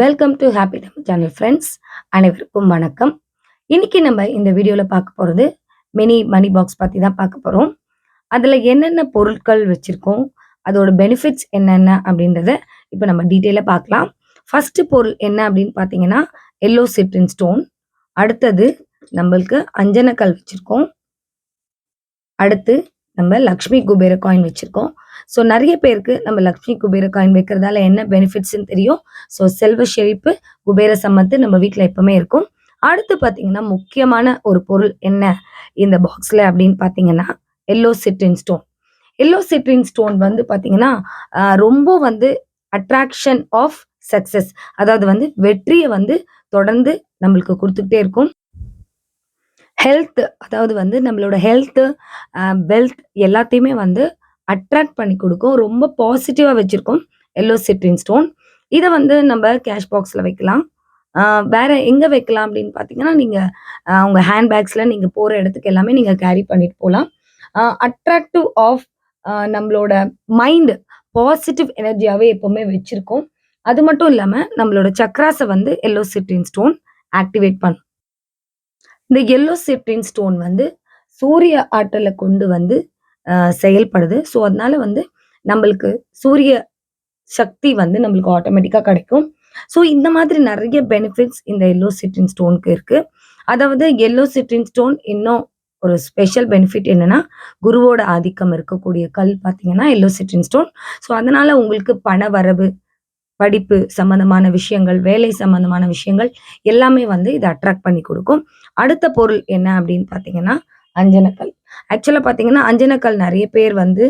Welcome to happy Tamil channel friends அனைவருக்கும் வணக்கம். இன்னைக்கு நம்ம இந்த வீடியோவில் பார்க்க போகிறது மினி மணி பாக்ஸ் பற்றி தான் பார்க்க போகிறோம் அதில் என்னென்ன பொருட்கள் வச்சுருக்கோம் அதோட பெனிஃபிட்ஸ் என்னென்ன அப்படின்றத இப்போ நம்ம டீட்டெயிலாக பார்க்கலாம். ஃபஸ்ட்டு பொருள் என்ன அப்படின்னு பார்த்தீங்கன்னா எல்லோ சிட்ரின் ஸ்டோன் அடுத்தது நம்மளுக்கு அஞ்சனக்கல் வச்சுருக்கோம். அடுத்து நம்ம லக்ஷ்மி குபேர காயின் வச்சுருக்கோம். ஸோ நிறைய பேருக்கு நம்ம லக்ஷ்மி குபேர காயின் வைக்கிறதால என்ன பெனிஃபிட்ஸ்ன்னு தெரியும். ஸோ செல்வ செழிப்பு குபேர சம்மத்து நம்ம வீட்டில் எப்பவுமே இருக்கும். அடுத்து பார்த்தீங்கன்னா முக்கியமான ஒரு பொருள் என்ன? இந்த பாக்ஸில் அப்படின்னு பார்த்தீங்கன்னா yellow citrine stone yellow citrine stone வந்து பார்த்தீங்கன்னா ரொம்ப வந்து அட்ராக்ஷன் ஆஃப் சக்சஸ் அதாவது வந்து வெற்றியை வந்து தொடர்ந்து நம்மளுக்கு கொடுத்துக்கிட்டே இருக்கும். ஹெல்த் அதாவது வந்து நம்மளோட ஹெல்த்து வெல்த் எல்லாத்தையுமே வந்து அட்ராக்ட் பண்ணி கொடுக்கும். ரொம்ப பாசிட்டிவாக வச்சுருக்கோம். எல்லோ சிட்ரின் ஸ்டோன் இதை வந்து நம்ம கேஷ் பாக்ஸில் வைக்கலாம். வேறு வேற எங்கே வைக்கலாம் அப்படின்னு பார்த்தீங்கன்னா நீங்கள் உங்கள் ஹேண்ட்பேக்ஸில் நீங்கள் போகிற இடத்துக்கு எல்லாமே நீங்கள் கேரி பண்ணிட்டு போகலாம் அட்ராக்டிவ் ஆஃப் நம்மளோட மைண்டு பாசிட்டிவ் எனர்ஜியாகவே எப்போவுமே வச்சுருக்கோம். அது மட்டும் இல்லாமல் நம்மளோட சக்ராஸை வந்து எல்லோ சிட்ரின் ஸ்டோன் ஆக்டிவேட் பண்ணும். இந்த எல்லோ சிட்ரின் ஸ்டோன் வந்து சூரிய ஆற்றலை கொண்டு வந்து செயல்படுது. ஸோ அதனால வந்து நம்மளுக்கு சூரிய சக்தி வந்து நம்மளுக்கு ஆட்டோமேட்டிக்காக கிடைக்கும். ஸோ இந்த மாதிரி நிறைய பெனிஃபிட்ஸ் இந்த எல்லோ சிட்ரின் ஸ்டோனுக்கு இருக்கு. அதாவது எல்லோ சிட்ரின் ஸ்டோன் இன்னும் ஒரு ஸ்பெஷல் பெனிஃபிட் என்னன்னா குருவோட ஆதிக்கம் இருக்கக்கூடிய கல் பார்த்தீங்கன்னா எல்லோ சிட்ரின் ஸ்டோன் ஸோ அதனால உங்களுக்கு பண வரவு படிப்பு சம்பந்தமான விஷயங்கள் வேலை சம்பந்தமான விஷயங்கள் எல்லாமே வந்து இதை அட்ராக்ட் பண்ணி கொடுக்கும். அடுத்த பொருள் என்ன அப்படின்னு பார்த்தீங்கன்னா அஞ்சனக்கல். ஆக்சுவலாக பார்த்தீங்கன்னா அஞ்சனக்கல் நிறைய பேர் வந்து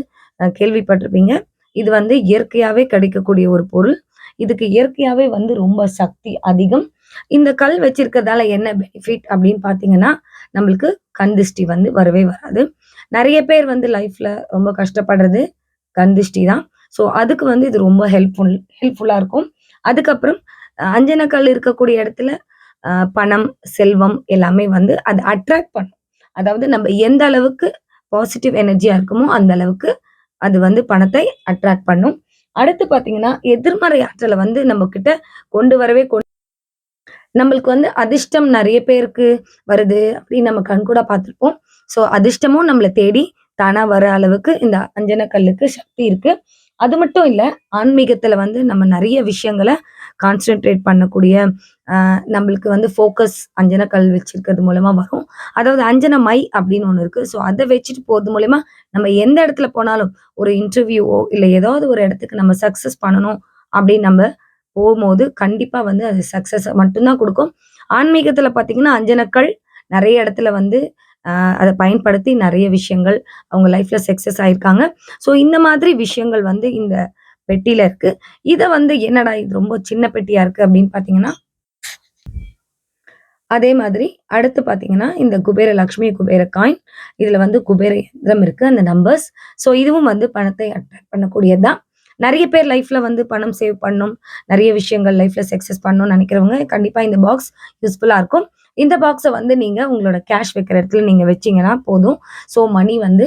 கேள்விப்பட்டிருப்பீங்க. இது வந்து இயற்கையாகவே கிடைக்கக்கூடிய ஒரு பொருள். இதுக்கு இயற்கையாகவே வந்து ரொம்ப சக்தி அதிகம். இந்த கல் வச்சிருக்கிறதால என்ன பெனிஃபிட் அப்படின்னு பார்த்தீங்கன்னா நம்மளுக்கு கந்திஷ்டி வந்து வரவே வராது. நிறைய பேர் வந்து லைஃப்ல ரொம்ப கஷ்டப்படுறது கந்திஷ்டி தான். ஸோ அதுக்கு வந்து இது ரொம்ப ஹெல்ப்ஃபுல் ஹெல்ப்ஃபுல்லாக இருக்கும். அதுக்கப்புறம் அஞ்சனக்கல் இருக்கக்கூடிய இடத்துல பணம் செல்வம் எல்லாமே வந்து அது அட்ராக்ட் பண்ணும். அதாவது நம்ம எந்த அளவுக்கு பாசிட்டிவ் எனர்ஜியா இருக்குமோ அந்த அளவுக்கு அது வந்து பணத்தை அட்ராக்ட் பண்ணும். அடுத்து பாத்தீங்கன்னா எதிர்மறை ஆற்றலை வந்து நம்ம கிட்ட கொண்டு வரவே கொண்டு நம்மளுக்கு வந்து அதிர்ஷ்டம் நிறைய பேருக்கு வருது அப்படின்னு நம்ம கண்கூட பார்த்துருப்போம். ஸோ அதிர்ஷ்டமும் நம்மளை தேடி தானா வர அளவுக்கு இந்த அஞ்சன கல்லுக்கு சக்தி இருக்கு. அது மட்டும் இல்லை ஆன்மீகத்துல வந்து நம்ம நிறைய விஷயங்களை கான்சென்ட்ரேட் பண்ணக்கூடிய நம்மளுக்கு வந்து ஃபோக்கஸ் அஞ்சன கல் வச்சிருக்கிறது மூலமா வரும். அதாவது அஞ்சன மை அப்படின்னு ஒன்று இருக்கு. ஸோ அதை வச்சுட்டு போகிறது மூலயமா நம்ம எந்த இடத்துல போனாலும் ஒரு இன்டர்வியூவோ இல்லை ஏதாவது ஒரு இடத்துக்கு நம்ம சக்ஸஸ் பண்ணணும் அப்படின்னு நம்ம போகும்போது கண்டிப்பாக வந்து அது சக்ஸஸ் மட்டும்தான் கொடுக்கும். ஆன்மீகத்தில் பார்த்தீங்கன்னா அஞ்சனக்கள் நிறைய இடத்துல வந்து அதை பயன்படுத்தி நிறைய விஷயங்கள் அவங்க லைஃப்ல சக்ஸஸ் ஆயிருக்காங்க. ஸோ இந்த மாதிரி விஷயங்கள் வந்து இந்த பெட்டியில இருக்கு. இதை வந்து என்னடா இது ரொம்ப சின்ன பெட்டியா இருக்கு அப்படின்னு பாத்தீங்கன்னா அதே மாதிரி அடுத்து பாத்தீங்கன்னா இந்த குபேர லக்ஷ்மி குபேர காயின் இதுல வந்து குபேர யந்திரம் இருக்கு அந்த நம்பர்ஸ் ஸோ இதுவும் வந்து பணத்தை அட்ராக்ட் பண்ணக்கூடியதுதான். நிறைய பேர் லைஃப்ல வந்து பணம் சேவ் பண்ணும். நிறைய விஷயங்கள் லைஃப்ல சக்சஸ் பண்ணணும்னு நினைக்கிறவங்க கண்டிப்பா இந்த பாக்ஸ் யூஸ்ஃபுல்லா இருக்கும். இந்த பாக்ஸை வந்து நீங்க உங்களோட கேஷ் வைக்கிற இடத்துல நீங்க வச்சீங்கன்னா போதும். ஸோ மணி வந்து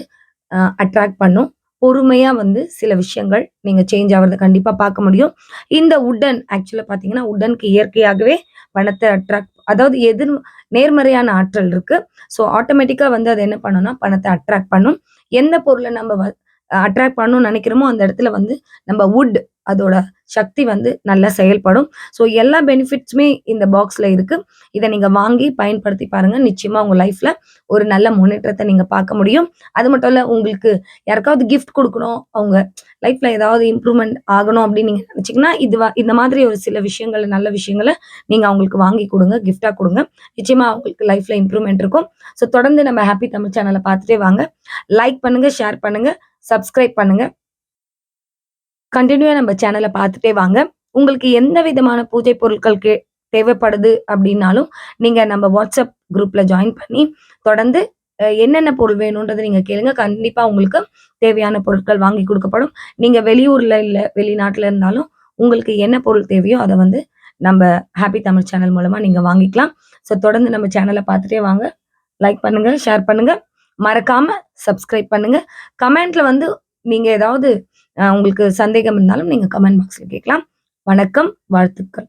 அட்ராக்ட் பண்ணும். பொறுமையா வந்து சில விஷயங்கள் நீங்க சேஞ்ச் ஆகிறத கண்டிப்பா பார்க்க முடியும். இந்த உடன் ஆக்சுவலா பாத்தீங்கன்னா உடனுக்கு இயற்கையாகவே பணத்தை அட்ராக்ட் அதாவது எதிர் நேர்மறையான ஆற்றல் இருக்கு. ஸோ ஆட்டோமேட்டிக்கா வந்து அது என்ன பண்ணும்னா பணத்தை அட்ராக்ட் பண்ணும். எந்த பொருளை நம்ம அட்ராக்ட் பண்ணணும்னு நினைக்கிறோமோ அந்த இடத்துல வந்து நம்ம வுட் அதோட சக்தி வந்து நல்லா செயல்படும். ஸோ எல்லா பெனிஃபிட்ஸுமே இந்த பாக்ஸில் இருக்குது இதை நீங்கள் வாங்கி பயன்படுத்தி பாருங்கள் நிச்சயமாக உங்கள் லைஃப்பில் ஒரு நல்ல முன்னேற்றத்தை நீங்கள் பார்க்க முடியும். அது மட்டும் இல்லை உங்களுக்கு யாருக்காவது கிஃப்ட் கொடுக்கணும் அவங்க லைஃப்பில் ஏதாவது இம்ப்ரூவ்மெண்ட் ஆகணும் அப்படின்னு நீங்கள் நினைச்சீங்கன்னா இது இந்த மாதிரி ஒரு சில விஷயங்கள் நல்ல விஷயங்களை நீங்கள் அவங்களுக்கு வாங்கி கொடுங்க கிஃப்டாக கொடுங்க. நிச்சயமாக அவங்களுக்கு லைஃப்பில் இம்ப்ரூவ்மெண்ட் இருக்கும். ஸோ தொடர்ந்து நம்ம ஹாப்பி தமிழ் சேனலை பார்த்துட்டே வாங்க. லைக் பண்ணுங்கள் ஷேர் பண்ணுங்கள் சப்ஸ்கிரைப் பண்ணுங்கள் கண்டினியூவா நம்ம சேனலை பார்த்துட்டே வாங்க. உங்களுக்கு எந்த விதமான பூஜை பொருட்கள் கே தேவைப்படுது அப்படின்னாலும் நீங்க நம்ம வாட்ஸ்அப் குரூப்ல ஜாயின் பண்ணி தொடர்ந்து என்னென்ன பொருள் வேணும்ன்றதை நீங்க கேளுங்க. கண்டிப்பா உங்களுக்கு தேவையான பொருட்கள் வாங்கி கொடுக்கப்படும். நீங்க வெளியூர்ல இல்ல வெளிநாட்டுல இருந்தாலும் உங்களுக்கு என்ன பொருள் தேவையோ அதை வந்து நம்ம ஹாப்பி தமிழ் சேனல் மூலமா நீங்க வாங்கிக்கலாம். ஸோ தொடர்ந்து நம்ம சேனலை பார்த்துட்டே வாங்க. லைக் பண்ணுங்க ஷேர் பண்ணுங்க. மறக்காம சப்ஸ்கிரைப் பண்ணுங்க. கமெண்ட்ல வந்து நீங்க ஏதாவது உங்களுக்கு சந்தேகம் இருந்தாலும் நீங்க கமெண்ட் பாக்ஸ்ல கேட்கலாம். வணக்கம் வாழ்த்துக்கள்.